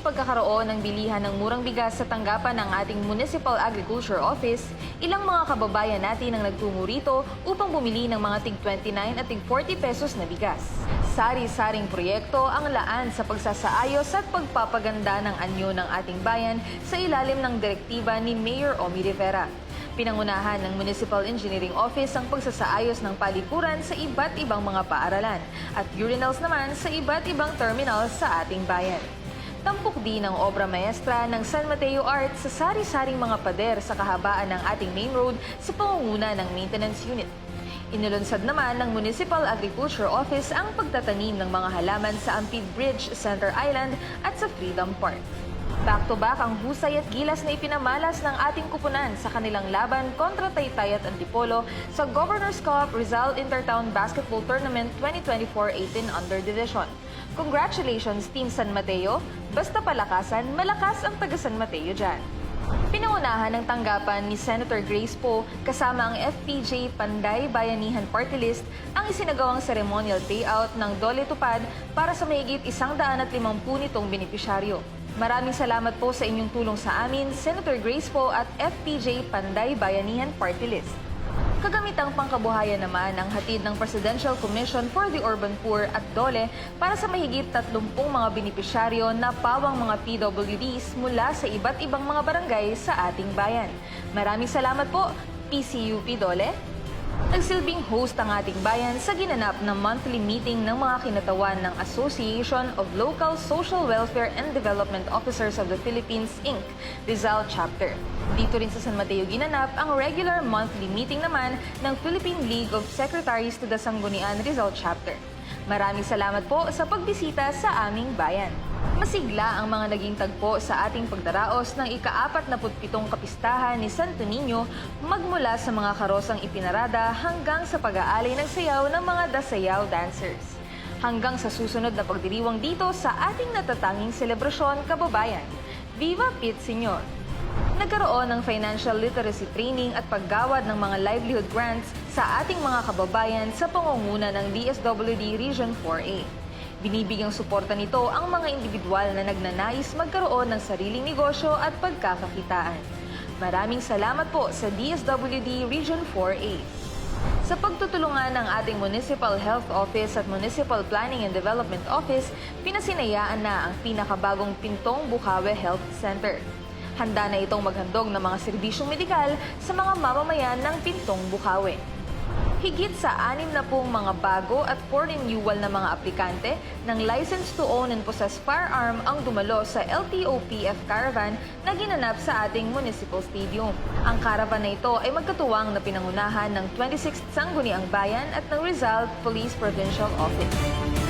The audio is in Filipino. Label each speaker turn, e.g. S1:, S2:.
S1: pagkakaroon ng bilihan ng murang bigas sa tanggapan ng ating Municipal Agriculture Office, ilang mga kababayan natin ang nagtungo rito upang bumili ng mga tig 29 at tig 40 pesos na bigas. Sari-saring proyekto ang laan sa pagsasaayos at pagpapaganda ng anyo ng ating bayan sa ilalim ng direktiba ni Mayor Omi Rivera. Pinangunahan ng Municipal Engineering Office ang pagsasaayos ng palikuran sa iba't ibang mga paaralan at urinals naman sa iba't ibang terminal sa ating bayan. Tampok din ang obra maestra ng San Mateo Art sa sari-saring mga pader sa kahabaan ng ating main road sa pangunguna ng maintenance unit. Inilunsad naman ng Municipal Agriculture Office ang pagtatanim ng mga halaman sa Ampid Bridge, Center Island at sa Freedom Park. Back-to-back ang husay at gilas na ipinamalas ng ating kupunan sa kanilang laban kontra Taytay at Antipolo sa Governor's Cup Rizal Intertown Basketball Tournament 2024-18 Under Division. Congratulations Team San Mateo! Basta palakasan, malakas ang taga San Mateo dyan. Pinangunahan ng tanggapan ni Senator Grace Poe kasama ang FPJ Panday Bayanihan Party List ang isinagawang ceremonial payout ng Dole Tupad para sa mahigit isang daan at limampu nitong benepisyaryo. Maraming salamat po sa inyong tulong sa amin, Senator Grace Poe at FPJ Panday Bayanihan Party List. Kagamitang pangkabuhayan naman ang hatid ng Presidential Commission for the Urban Poor at DOLE para sa mahigit 30 mga benepisyaryo na pawang mga PWDs mula sa iba't ibang mga barangay sa ating bayan. Maraming salamat po, PCUP DOLE. Nagsilbing host ang ating bayan sa ginanap na monthly meeting ng mga kinatawan ng Association of Local Social Welfare and Development Officers of the Philippines, Inc., Rizal Chapter. Dito rin sa San Mateo ginanap ang regular monthly meeting naman ng Philippine League of Secretaries to the Sanggunian Rizal Chapter. Maraming salamat po sa pagbisita sa aming bayan. Masigla ang mga naging tagpo sa ating pagdaraos ng ika-47 kapistahan ni Santo Niño magmula sa mga karosang ipinarada hanggang sa pag-aalay ng sayaw ng mga dasayaw dancers. Hanggang sa susunod na pagdiriwang dito sa ating natatanging selebrasyon kababayan. Viva Pit Senyor! Nagkaroon ng financial literacy training at paggawad ng mga livelihood grants sa ating mga kababayan sa pangunguna ng DSWD Region 4A. Binibigyang suporta nito ang mga individual na nagnanais magkaroon ng sariling negosyo at pagkakakitaan. Maraming salamat po sa DSWD Region 4A. Sa pagtutulungan ng ating Municipal Health Office at Municipal Planning and Development Office, pinasinayaan na ang pinakabagong Pintong Bukawe Health Center. Handa na itong maghandog ng mga serbisyong medikal sa mga mamamayan ng Pintong Bukawe. Higit sa anim na pong mga bago at for renewal na mga aplikante ng license to own and possess firearm ang dumalo sa LTOPF caravan na ginanap sa ating municipal stadium. Ang caravan na ito ay magkatuwang na pinangunahan ng 26th Sangguniang Bayan at ng Rizal Police Provincial Office.